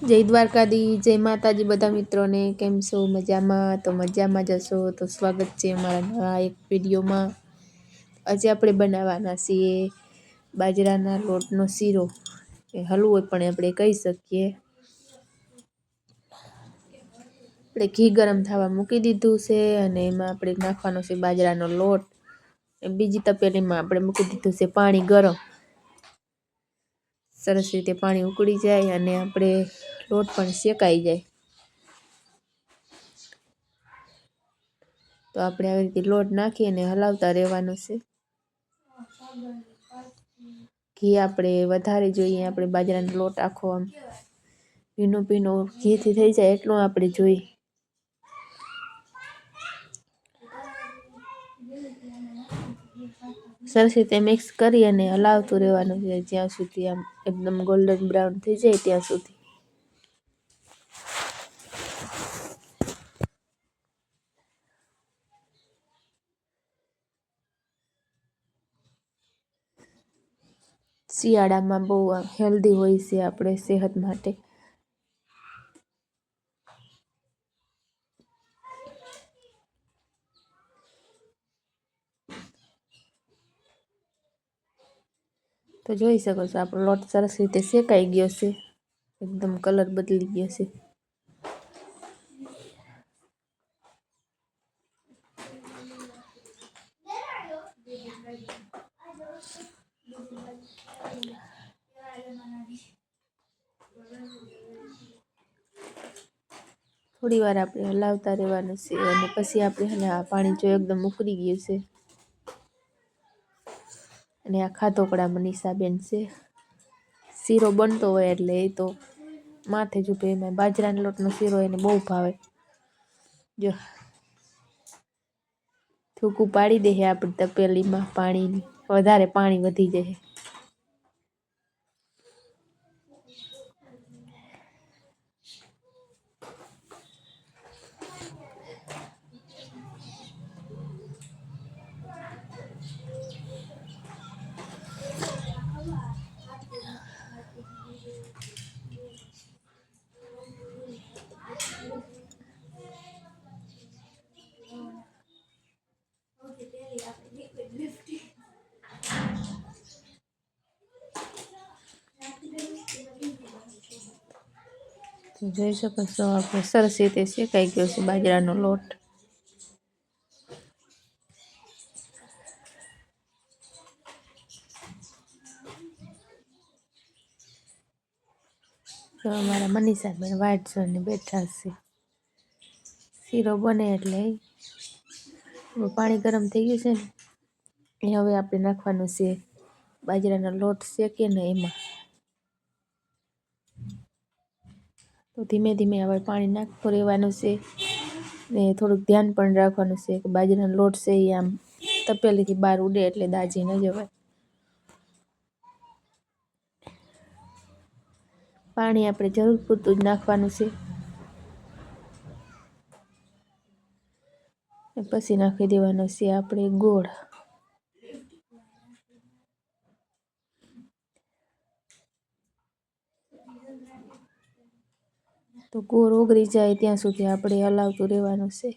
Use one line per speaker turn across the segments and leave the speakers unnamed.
જય દ્વારકાધી જય માતાજી બધા મિત્રોને, કેમ છો? મજામાં? તો મજામાં જશો તો સ્વાગત છે અમારા નવા એક વિડીયોમાં. આજે આપણે બનાવવાના છીએ બાજરાના લોટનો શીરો. એ હલવો પણ આપણે કહી શકીએ. આપણે ઘી ગરમ થવા મૂકી દીધું છે અને એમાં આપણે નાખવાનો છે બાજરાનો લોટ. બીજી તપેલીમાં આપણે મૂકી દીધું છે પાણી ગરમ. સરસ રીતે પાણી ઉકળી જાય અને આપણે લોટ પણ શેકાઈ જાય. તો આપણે આવી રીતે લોટ નાખી અને હલાવતા રહેવાનું છે. ઘી આપણે વધારે જોઈએ, આપણે બાજરાનો લોટ આખો આમ ભીનો ભીનો ઘીથી થઈ જાય એટલું આપણે જોઈએ. સરસ રીતે મિક્સ કરી અને હલાવતું રહેવાનું છે જ્યાં સુધી આમ એકદમ ગોલ્ડન બ્રાઉન થઈ જાય ત્યાં સુધી. શિયાળામાં બહુ હેલ્ધી હોય છે આપણે સેહત માટે. તો જોઈ શકો છો, આપણો લોટ સરસ રીતે શેકાઈ ગયો છે. એકદમ કલર બદલી ગયો છે. થોડી વાર આપણે હલાવતા રહેવાનું છે અને પછી આપણે આ પાણી જો એકદમ ઉકળી ગયું છે. અને આ ખાધોકડા મનીષાબેન છે. શીરો બનતો હોય એટલે એ તો માથે જ એમાં. બાજરાના લોટનો શીરો એને બહુ ભાવે. જો. થૂકું પાડી દે આપણે તપેલીમાં પાણીની. વધારે પાણી વધી જાય જોઈ શકો છો, આપણે સરસ રીતે શેકાઈ ગયો છે બાજરાનો લોટ. તો અમારા મનીષાબેન વાઇટ ઝોનને બેઠા છે. શીરો બને એટલે પાણી ગરમ થઈ ગયું છે ને, એ હવે આપણે નાખવાનું છે બાજરાનો લોટ શેકે ને એમાં. તો ધીમે ધીમે હવે પાણી નાખતું રહેવાનું છે. ને થોડુંક ધ્યાન પણ રાખવાનું છે કે બાજરાનો લોટ છે એ આમ તપેલીથી બહાર ઉડે એટલે દાજી ન જવાય. પાણી આપણે જરૂર પૂરતું જ નાખવાનું છે. પછી નાખી દેવાનો છે આપણે ગોળ. તો ગોળ ઓગળી જાય ત્યાં સુધી આપણે હલાવતું રહેવાનું છે.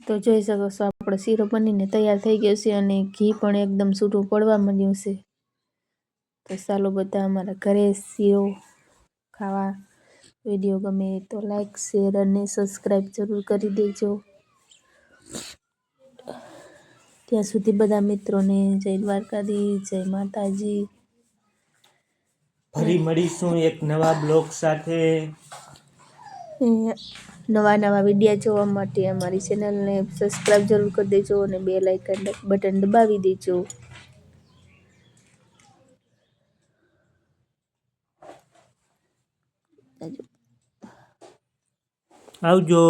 તો જોઈ શકો છો, આપણો શીરો બનીને તૈયાર થઈ ગયો છે અને ઘી પણ એકદમ છૂટું પડવા માંડ્યું છે. તો ચાલો બધા અમારા ઘરે શીરો ખાવા વીડિયો ગમે તો લાઈક શેર અને સબસ્ક્રાઈબ જરૂર કરી દેજો. ત્યાં સુધી બધા મિત્રોને જય દ્વારકાધી જય માતાજી.
ફરી મળીશું એક નવા બ્લોગ સાથે.
નવા નવા વિડીયા જોવા માટે અમારી ચેનલને સબસ્ક્રાઈબ જરૂર કરી દેજો અને બે લાઇકન બટન દબાવી દેજો.
આવજો.